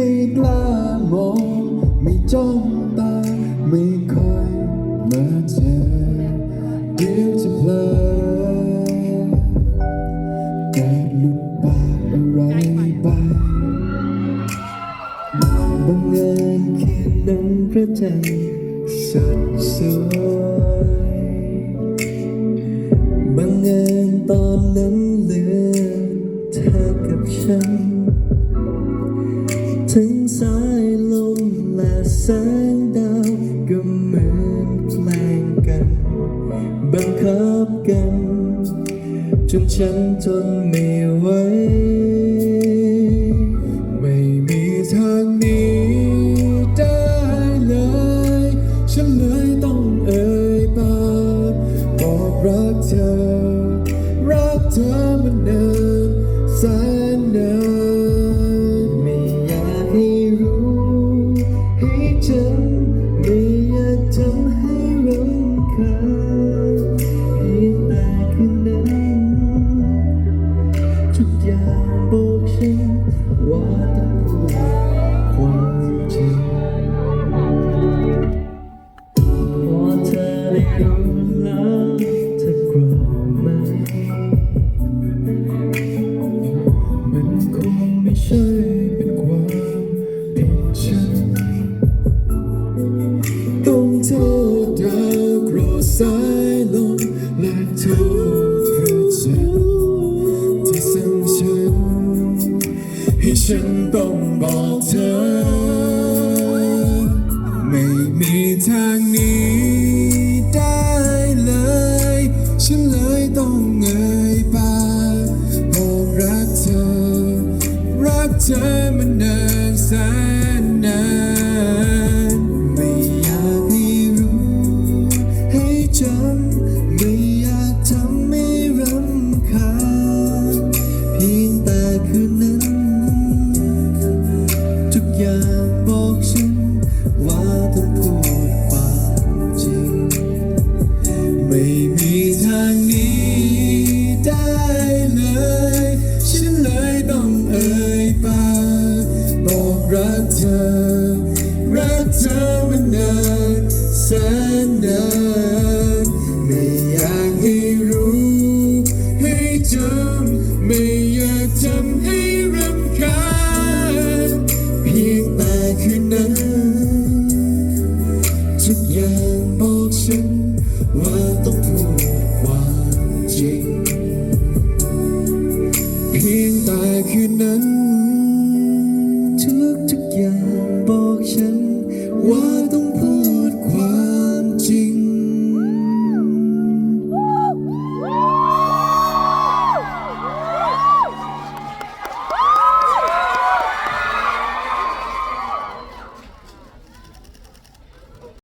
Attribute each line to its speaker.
Speaker 1: ไม่กล้ามองไม่จ้องตาไม่คอยมาเจอเดี๋ยวจะเพลอเกิดหลุดปากอะไรไปบังเอิญคืนนั้นพระจันทร์สดสวยบังเอิญตอนนั้นเหลือเธอกับฉัน ถึงสายลมและแสงดาวก็เหมือนแกล้งกัน บังคับกัน จนฉันทนไม่ไหวไม่มีทางหนี้ได้เลย ฉันเลยต้องเอ่ยปากบอกรักเธอ รักเธอมันเนิ ให้จำ ฉันต้องบอกเธอ ไม่มีทางนี้ได้เลย ฉันเลยต้องเงยปากบอกรักเธอ รักเธอมันเนินแสนนาน ว่าต้องพูดความจริง ไม่มีทางนี้ได้เลย ฉันเลยต้องเอ่ยปากบอกรักเธอ รักเธอมันนานแสนนาน ทุกอย่างบอกฉันว่าต้องพูดความจริง เพียงแต่คืนนั้น ทุกทุกอย่างบอกฉันว่า